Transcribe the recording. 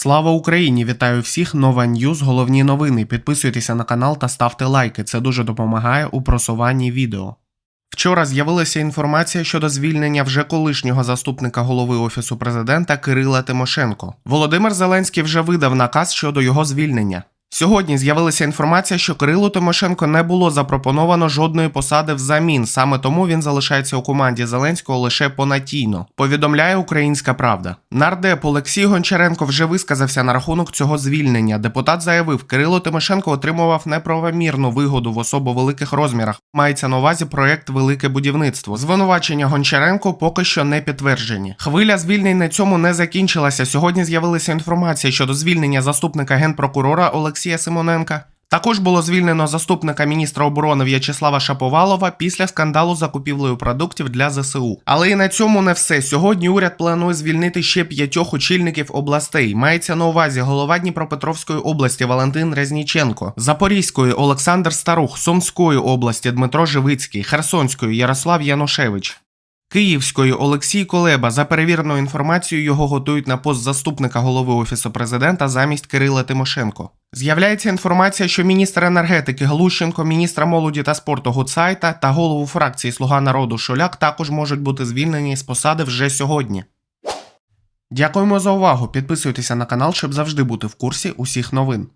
Слава Україні! Вітаю всіх! Нова Ньюз, головні новини. Підписуйтеся на канал та ставте лайки. Це дуже допомагає у просуванні відео. Вчора з'явилася інформація щодо звільнення вже колишнього заступника голови офісу президента Кирила Тимошенко. Володимир Зеленський вже видав наказ щодо його звільнення. Сьогодні з'явилася інформація, що Кирилу Тимошенко не було запропоновано жодної посади взамін. Саме тому він залишається у команді Зеленського лише понатійно. Повідомляє Українська Правда. Нардеп Олексій Гончаренко вже висказався на рахунок цього звільнення. Депутат заявив, Кирило Тимошенко отримував неправомірну вигоду в особо великих розмірах. Мається на увазі проект Велике будівництво. Звинувачення Гончаренко поки що не підтверджені. Хвиля звільнень на цьому не закінчилася. Сьогодні з'явилася інформація щодо звільнення заступника генпрокурора Олексія Симоненка. Також було звільнено заступника міністра оборони В'ячеслава Шаповалова після скандалу з закупівлею продуктів для ЗСУ. Але і на цьому не все. Сьогодні уряд планує звільнити ще п'ятьох очільників областей. Мається на увазі голова Дніпропетровської області Валентин Резніченко, Запорізької Олександр Старух, Сумської області Дмитро Живицький, Херсонської Ярослав Янушевич. Київської Олексій Колеба за перевіреною інформацією його готують на пост заступника голови офісу президента замість Кирила Тимошенко. З'являється інформація, що міністр енергетики Глущенко, міністра молоді та спорту Гуцайта та голову фракції Слуга народу Шуляк також можуть бути звільнені з посади вже сьогодні. Дякуємо за увагу. Підписуйтеся на канал, щоб завжди бути в курсі усіх новин.